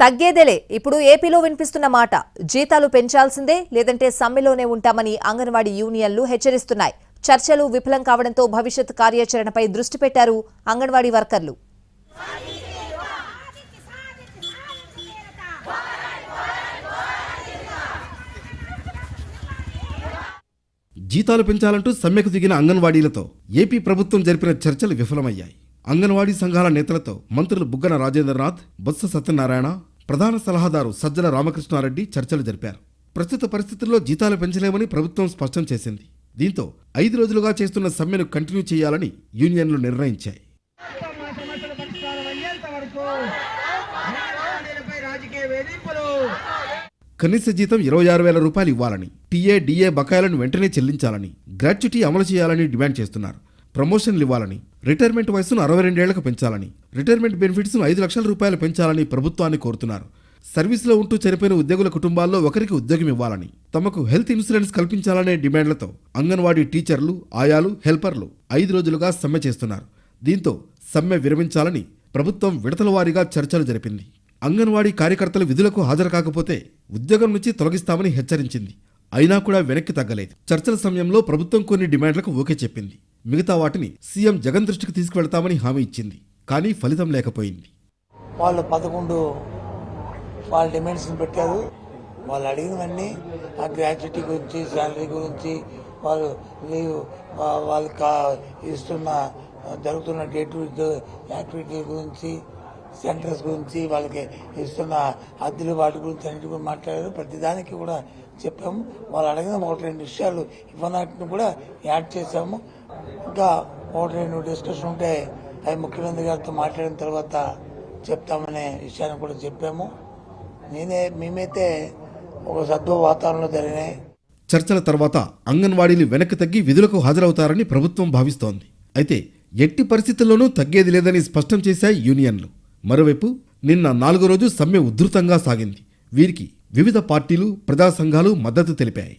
తగ్గేదేలే. ఇప్పుడు ఏపీలో వినిపిస్తున్న మాట జీతాలు పెంచాల్సిందే లేదంటే సమ్మెలోనే ఉంటామని అంగన్వాడీ యూనియన్లు హెచ్చరిస్తున్నాయి. చర్చలు విఫలం కావడంతో భవిష్యత్ కార్యాచరణపై దృష్టి పెట్టారు అంగన్వాడీ వర్కర్లు. జీతాలు పెంచాలంటూ సమ్మెకు దిగిన అంగన్వాడీలతో ఏపీ ప్రభుత్వం జరిపిన చర్చలు విఫలమయ్యాయి. అంగన్వాడీ సంఘాల నేతలతో మంత్రులు బుగ్గన రాజేంద్రనాథ్ బొత్స సత్యనారాయణ ప్రధాన సలహాదారు సజ్జల రామకృష్ణారెడ్డి చర్చలు జరిపారు. ప్రస్తుత పరిస్థితుల్లో జీతాలు పెంచలేమని ప్రభుత్వం స్పష్టం చేసింది. దీంతో ఐదు రోజులుగా చేస్తున్న సమ్మెను కంటిన్యూ చేయాలని యూనియన్లు నిర్ణయించాయి. కనీస జీతం ఇరవై ఆరు వేల రూపాయలు ఇవ్వాలని టీఏ డిఏ బకాయిలను వెంటనే చెల్లించాలని గ్రాట్యుటీ అమలు చేయాలని డిమాండ్ చేస్తున్నారు. ప్రమోషన్లు ఇవ్వాలని రిటైర్మెంట్ వయసును అరవై రెండేళ్ళకు పెంచాలని రిటైర్మెంట్ బెనిఫిట్స్ను ఐదు లక్షల రూపాయలు పెంచాలని ప్రభుత్వాన్ని కోరుతున్నారు. సర్వీసులో ఉంటూ చనిపోయిన ఉద్యోగుల కుటుంబాల్లో ఒకరికి ఉద్యోగం ఇవ్వాలని తమకు హెల్త్ ఇన్సూరెన్స్ కల్పించాలనే డిమాండ్లతో అంగన్వాడీ టీచర్లు ఆయాలు హెల్పర్లు ఐదు రోజులుగా సమ్మె చేస్తున్నారు. దీంతో సమ్మె విరమించాలని ప్రభుత్వం విడతల వారీగా చర్చలు జరిపింది. అంగన్వాడీ కార్యకర్తలు విధులకు హాజరు కాకపోతే ఉద్యోగం నుంచి తొలగిస్తామని హెచ్చరించింది. అయినా కూడా వెనక్కి తగ్గలేదు. చర్చల సమయంలో ప్రభుత్వం కొన్ని డిమాండ్లకు ఓకే చెప్పింది. మిగతా వాటిని సీఎం జగన్ దృష్టికి తీసుకువెళ్తామని హామీ ఇచ్చింది. కానీ ఫలితం లేకపోయింది. వాళ్ళు పదకొండు వాళ్ళ డిమాండ్స్ని పెట్టారు. వాళ్ళు అడిగినవన్నీ ఆ గ్రాట్యుటీ గురించి శాలరీ గురించి వాళ్ళు లీవ్ వా- వాళ్ళకి కా- ఇస్తున్న జరుగుతున్న డే టు డే యాక్టివిటీ గురించి సెంటర్స్ గురించి వాళ్ళకి ఇస్తున్న అద్దెలు వాటి గురించి అన్నిటి గురించి మాట్లాడారు. ప్రతిదానికి కూడా చెప్పాము. వాళ్ళు అడిగిన ఒకటి రెండు విషయాలు ఇవ్వనాటిని కూడా యాడ్ చేశాము. ఇంకా ఒకటి రెండు డిస్కషన్ ఉంటే అవి ముఖ్యమంత్రి గారితో మాట్లాడిన తర్వాత చెప్తామనే విషయాన్ని కూడా చెప్పాము. నేనే మేమైతే ఒక సద్వ వాతావరణంలో జరిగినాయి. చర్చల తర్వాత అంగన్వాడీలు వెనక్కి తగ్గి విధులకు హాజరవుతారని ప్రభుత్వం భావిస్తోంది. అయితే ఎట్టి పరిస్థితుల్లోనూ తగ్గేది లేదని స్పష్టం చేశాయి యూనియన్లు. మరోవైపు నిన్న నాలుగో రోజు సమ్మె ఉధృతంగా సాగింది. వీరికి వివిధ పార్టీలు ప్రజా సంఘాలు మద్దతు తెలిపాయి.